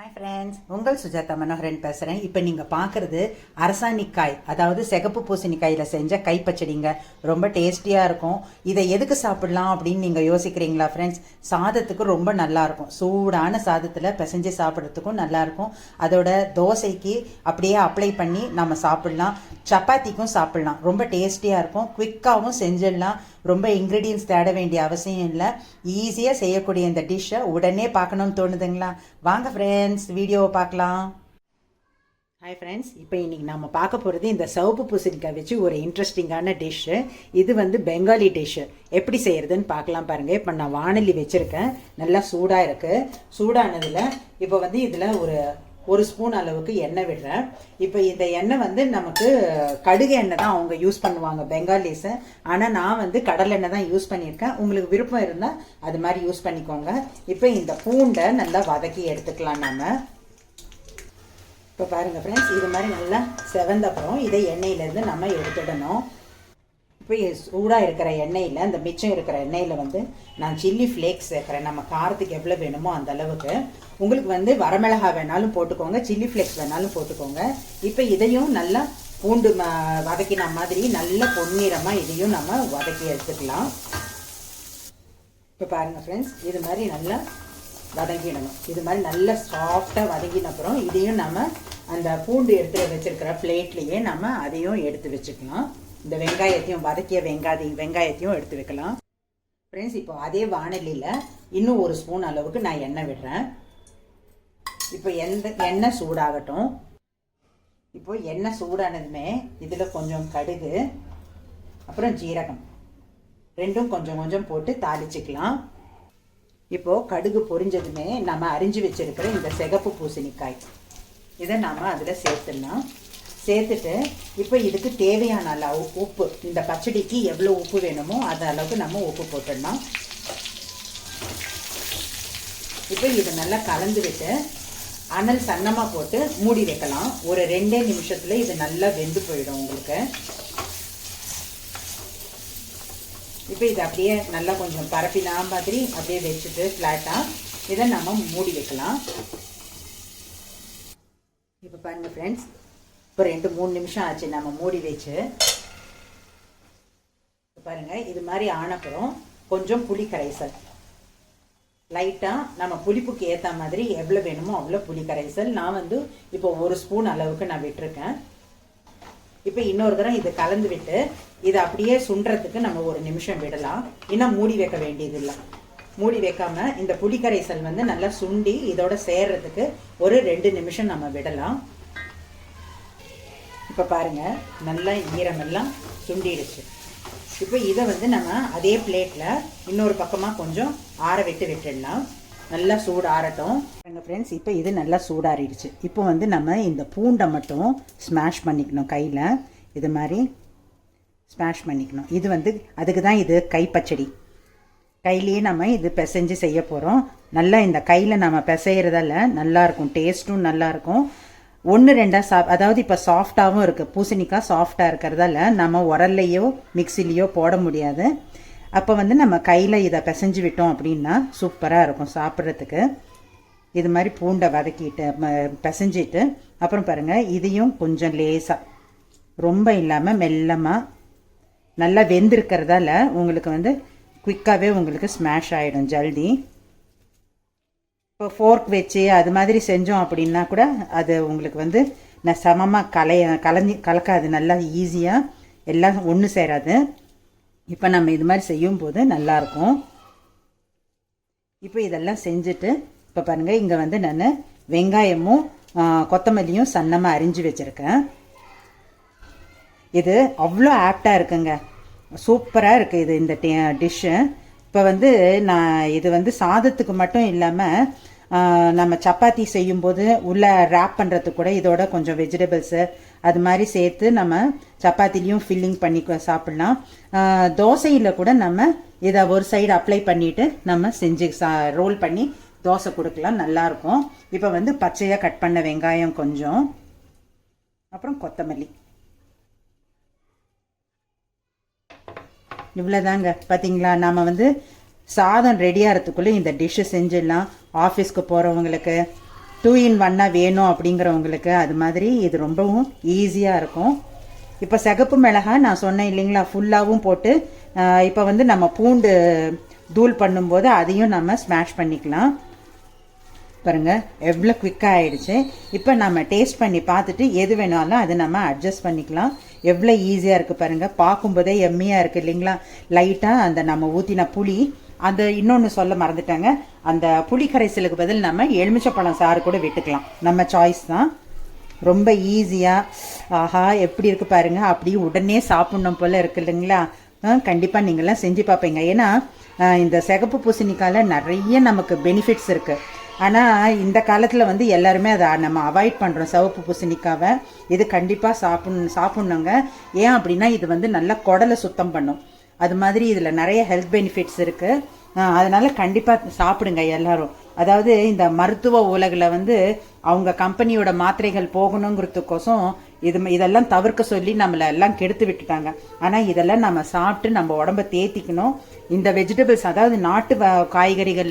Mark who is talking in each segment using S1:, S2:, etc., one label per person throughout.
S1: Hi friends உங்கள் சுஜாதா மனோகரன் பேசுகிறேன் இப்போ நீங்கள் பார்க்குறது அரசாணிக்காய் அதாவது சிகப்பு பூசணிக்காயில் செஞ்ச கைப்பச்சடிங்க. ரொம்ப டேஸ்டியாக இருக்கும். இதை எதுக்கு சாப்பிடலாம் அப்படின்னு நீங்கள் யோசிக்கிறீங்களா ஃப்ரெண்ட்ஸ் சாதத்துக்கு ரொம்ப நல்லாயிருக்கும் சூடான சாதத்தில் பிசைஞ்சு சாப்பிட்றதுக்கும் நல்லாயிருக்கும் அதோட தோசைக்கு அப்படியே அப்ளை பண்ணி நம்ம சாப்பிட்லாம். சப்பாத்திக்கும் சாப்பிட்லாம். ரொம்ப டேஸ்டியாக இருக்கும். குவிக்காகவும் செஞ்சிடலாம். ரொம்ப இன்க்ரீடியன்ஸ் தேட வேண்டிய அவசியம் இல்லை. ஈஸியாக செய்யக்கூடிய இந்த டிஷ்ஷை உடனே பார்க்கணும்னு தோணுதுங்களா? வாங்க ஃப்ரெண்ட்ஸ் ஃப்ரெண்ட்ஸ் வீடியோவை பார்க்கலாம். ஹாய் ஃப்ரெண்ட்ஸ் இப்போ இன்றைக்கி நம்ம பார்க்க போகிறது இந்த சவுப்பு பூசணிக்காய் வச்சு ஒரு இன்ட்ரெஸ்டிங்கான டிஷ்ஷு இது வந்து பெங்காலி டிஷ்ஷு எப்படி செய்கிறதுன்னு பார்க்கலாம் பாருங்கள் இப்போ நான் வானொலி வச்சுருக்கேன். நல்லா சூடாக இருக்குது சூடானதில் இப்போ வந்து இதில் ஒரு ஒரு ஸ்பூன் அளவுக்கு எண்ணெய் விடுறேன். இப்போ இந்த எண்ணெய் வந்து நமக்கு கடுகு எண்ணெய் தான் அவங்க யூஸ் பண்ணுவாங்க பெங்காலிஸு. ஆனால் நான் வந்து கடல் எண்ணெய் தான் யூஸ் பண்ணியிருக்கேன். உங்களுக்கு விருப்பம் இருந்தால் அது மாதிரி யூஸ் பண்ணிக்கோங்க. இப்போ இந்த பூண்டை நல்லா வதக்கி எடுத்துக்கலாம் நம்ம இப்போ பாருங்கள் ஃப்ரெண்ட்ஸ் இது மாதிரி நல்லா செவந்தப்புறம் இதை எண்ணெயிலேருந்து நம்ம எடுத்துடணும். இப்போ சூடாக இருக்கிற எண்ணெயில் அந்த மிச்சம் இருக்கிற எண்ணெயில் வந்து நான் சில்லி ஃப்ளேக்ஸ் சேர்க்குறேன். நம்ம காரத்துக்கு எவ்வளோ வேணுமோ அந்த அளவுக்கு. உங்களுக்கு வந்து வரமிளகா வேணாலும் போட்டுக்கோங்க சில்லி ஃப்ளேக்ஸ் வேணாலும் போட்டுக்கோங்க. இப்போ இதையும் நல்லா பூண்டு வதக்கின மாதிரி நல்ல பொன்னிறமாக இதையும் நம்ம வதக்கி எடுத்துக்கலாம். இப்போ பாருங்கள் ஃப்ரெண்ட்ஸ் இது மாதிரி நல்லா வதங்கிடணும். இது மாதிரி நல்லா சாஃப்டாக வதங்கின அப்புறம் இதையும் நம்ம அந்த பூண்டு எடுத்து வச்சுருக்கிற பிளேட்லேயே நம்ம அதையும் எடுத்து வச்சுக்கலாம். இந்த வெங்காயத்தையும் வதக்கிய வெங்காய வெங்காயத்தையும் எடுத்து வைக்கலாம். ஃப்ரெண்ட்ஸ் இப்போ அதே வானலியில் இன்னும் ஒரு ஸ்பூன் அளவுக்கு நான் எண்ணெய் விடுறேன். இப்போ எந்த எண்ணெய் சூடாகட்டும். இப்போ எண்ணெய் சூடானதுமே இதில் கொஞ்சம் கடுகு அப்புறம் ஜீரகம். ரெண்டும் கொஞ்சம் கொஞ்சம் போட்டு தாளிச்சுக்கலாம். இப்போது கடுகு பொரிஞ்சதுமே நம்ம அரிஞ்சு வச்சிருக்கிற இந்த சிகப்பு பூசணிக்காய். இதை நாம் அதில் சேர்த்துடலாம். சேர்த்துட்டு இப்போ இதுக்கு தேவையான அளவு உப்பு இந்த பச்சடிக்கு எவ்வளோ உப்பு வேணுமோ அது அளவுக்கு நம்ம உப்பு போட்டுடணும் இப்போ இதை நல்லா கலந்து விட்டு அனல் சன்னமாக போட்டு மூடி வைக்கலாம். ஒரு ரெண்டே நிமிஷத்தில் இது நல்லா வெந்து போயிடும் உங்களுக்கு. இப்போ இது அப்படியே நல்லா கொஞ்சம் பரப்பினா மாதிரி அப்படியே வச்சுட்டு ஃப்ளாட்டாக இதை நம்ம மூடி வைக்கலாம். இப்போ பாருங்கள் ஃப்ரெண்ட்ஸ் இப்போ ரெண்டு மூணு நிமிஷம் ஆச்சு. நம்ம மூடி வச்சு பாருங்கள் இது மாதிரி ஆனப்புறம் கொஞ்சம் புளி கரைசல். லைட்டாக நம்ம புளிப்புக்கு ஏற்ற மாதிரி எவ்வளோ வேணுமோ அவ்வளோ புளி கரைசல். நான் வந்து இப்போ ஒரு ஸ்பூன் அளவுக்கு நான் விட்டுருக்கேன். இப்போ இன்னொரு தரம் இதை கலந்து விட்டு இதை அப்படியே சுண்டுறதுக்கு நம்ம ஒரு நிமிஷம் விடலாம். இன்னும் மூடி வைக்க வேண்டியதில்லை. மூடி வைக்காம இந்த புளிக்கரைசல் வந்து நல்லா சுண்டி இதோட சேர்றதுக்கு ஒரு ரெண்டு நிமிஷம் நம்ம விடலாம். இப்போ பாருங்கள் நல்லா ஈரமெல்லாம் சுண்டிடுச்சு. இப்போ இதை வந்து நம்ம அதே பிளேட்டில் இன்னொரு பக்கமாக கொஞ்சம் ஆற விட்டு விட்டுடலாம். நல்லா சூடு ஆறட்டும். எங்கள் ஃப்ரெண்ட்ஸ் இப்போ இது நல்லா சூடாறிடுச்சு. இப்போ வந்து நம்ம இந்த பூண்டை மட்டும் ஸ்மாஷ் பண்ணிக்கணும் கையில். இது மாதிரி ஸ்மாஷ் பண்ணிக்கணும். இது வந்து அதுக்கு தான் இது கைப்பச்சடி கையிலேயே நம்ம இது பிசைஞ்சு செய்ய போகிறோம் நல்லா இந்த கையில் நம்ம பிசைகிறதால நல்லாயிருக்கும் டேஸ்ட்டும் நல்லாயிருக்கும் ஒன்று ரெண்டாக சாப் அதாவது இப்போ சாஃப்டாகவும் இருக்குது பூசணிக்காய் சாஃப்டாக இருக்கிறதால நம்ம உரல்லையோ மிக்சிலேயோ போட முடியாது. அப்போ வந்து நம்ம கையில் இதை பிசைஞ்சு விட்டோம் அப்படின்னா சூப்பராக இருக்கும் சாப்பிட்றதுக்கு. இது மாதிரி பூண்டை வதக்கிட்டு பிசைஞ்சிட்டு அப்புறம் பாருங்கள் இதையும் கொஞ்சம் லேசாக ரொம்ப இல்லாமல் மெல்லமாக நல்லா வெந்திருக்கிறதால உங்களுக்கு வந்து குயிக்காகவே உங்களுக்கு ஸ்மாஷ் ஆகிடும் ஜல்தி. இப்போ ஃபோர்க் வச்சு அது மாதிரி செஞ்சோம் அப்படின்னா கூட அது உங்களுக்கு வந்து நான் சமமாக கலைய கலஞ்சி கலக்காது. நல்லா ஈஸியாக எல்லாம் ஒன்று சேராது. இப்போ நம்ம இது மாதிரி செய்யும்போது நல்லாயிருக்கும் இப்போ இதெல்லாம் செஞ்சுட்டு இப்போ பாருங்கள் இங்கே வந்து நான் வெங்காயமும் கொத்தமல்லியும் சன்னமாக அரிஞ்சு வச்சுருக்கேன். இது அவ்வளோ ஆப்டாக இருக்குங்க. சூப்பராக இருக்குது இது இந்த டிஷ்ஷு இப்போ வந்து நான் இது வந்து சாதத்துக்கு மட்டும் இல்லாமல் நம்ம சப்பாத்தி செய்யும்போது உள்ளே ரேப் பண்ணுறதுக்கு கூட இதோட கொஞ்சம் வெஜிடபிள்ஸு அது மாதிரி சேர்த்து நம்ம சப்பாத்திலையும் ஃபில்லிங் பண்ணி சாப்பிட்லாம். தோசையில் கூட நம்ம இதை ஒரு சைடு அப்ளை பண்ணிவிட்டு நம்ம செஞ்சு சா ரோல் பண்ணி தோசை கொடுக்கலாம் நல்லாயிருக்கும் இப்போ வந்து பச்சையாக கட் பண்ண வெங்காயம் கொஞ்சம். அப்புறம் கொத்தமல்லி. இவ்வளோதாங்க பார்த்தீங்களா நாம் வந்து சாதம் ரெடி ஆகிறதுக்குள்ளே இந்த டிஷ்ஷு செஞ்சிடலாம். ஆஃபீஸ்க்கு போகிறவங்களுக்கு டூ இன் ஒன்னாக வேணும் அப்படிங்கிறவங்களுக்கு அது மாதிரி இது ரொம்பவும் ஈஸியாக இருக்கும். இப்போ சிகப்பு மிளகாய் நான் சொன்னேன் இல்லைங்களா ஃபுல்லாகவும் போட்டு இப்போ வந்து நம்ம பூண்டு தூள் பண்ணும்போது அதையும் நம்ம ஸ்மாஷ் பண்ணிக்கலாம். பாருங்க எவ்வளோ குவிக்காக ஆயிடுச்சு. இப்போ நம்ம டேஸ்ட் பண்ணி பார்த்துட்டு எது வேணாலும் அதை நம்ம அட்ஜஸ்ட் பண்ணிக்கலாம். எவ்வளோ ஈஸியாக இருக்குது பாருங்கள் பார்க்கும்போதே எம்மியாக இருக்குது இல்லைங்களா? லைட்டாக அந்த நம்ம ஊற்றின புளி அந்த இன்னொன்று சொல்ல மறந்துட்டாங்க. அந்த புளி கரைசலுக்கு பதில் நம்ம எலுமிச்சப்பழம் சாறு கூட விட்டுக்கலாம். நம்ம சாய்ஸ் தான். ரொம்ப ஈஸியாக ஆஹா எப்படி இருக்கு பாருங்க. அப்படி உடனே சாப்பிடணும் போல் இருக்கு இல்லைங்களா? கண்டிப்பாக நீங்கள்லாம் செஞ்சு பார்ப்பீங்க. ஏன்னா இந்த சிகப்பு பூசணிக்கால நிறைய நமக்கு பெனிஃபிட்ஸ் இருக்குது ஆனால் இந்த காலத்தில் வந்து எல்லாருமே அதை நம்ம அவாய்ட் பண்ணுறோம் சிவப்பு பூசணிக்காவை. இது கண்டிப்பாக சாப்பிட்ணும் சாப்பிட்ணுங்க. ஏன் அப்படின்னா இது வந்து நல்லா குடலை சுத்தம் பண்ணும். அது மாதிரி இதில் நிறைய ஹெல்த் பெனிஃபிட்ஸ் இருக்குது அதனால் கண்டிப்பாக சாப்பிடுங்க எல்லாரும். அதாவது இந்த மருத்துவ உலகில் வந்து அவங்க கம்பெனியோட மாத்திரைகள் போகணுங்கிறதுக்கோசம் இது இதெல்லாம் தவிர்க்க சொல்லி நம்மளை எல்லாம் கெடுத்து விட்டுட்டாங்க. ஆனால் இதெல்லாம் நம்ம சாப்பிட்டு நம்ம உடம்ப தேத்திக்கணும். இந்த வெஜிடபிள்ஸ் அதாவது நாட்டு வ-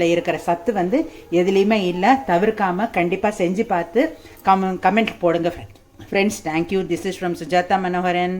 S1: இருக்கிற சத்து வந்து எதுலேயுமே இல்லை. தவிர்க்காமல் கண்டிப்பாக செஞ்சு பார்த்து கம் கமெண்ட் போடுங்க friends thank you this is from Sujatha Manoharan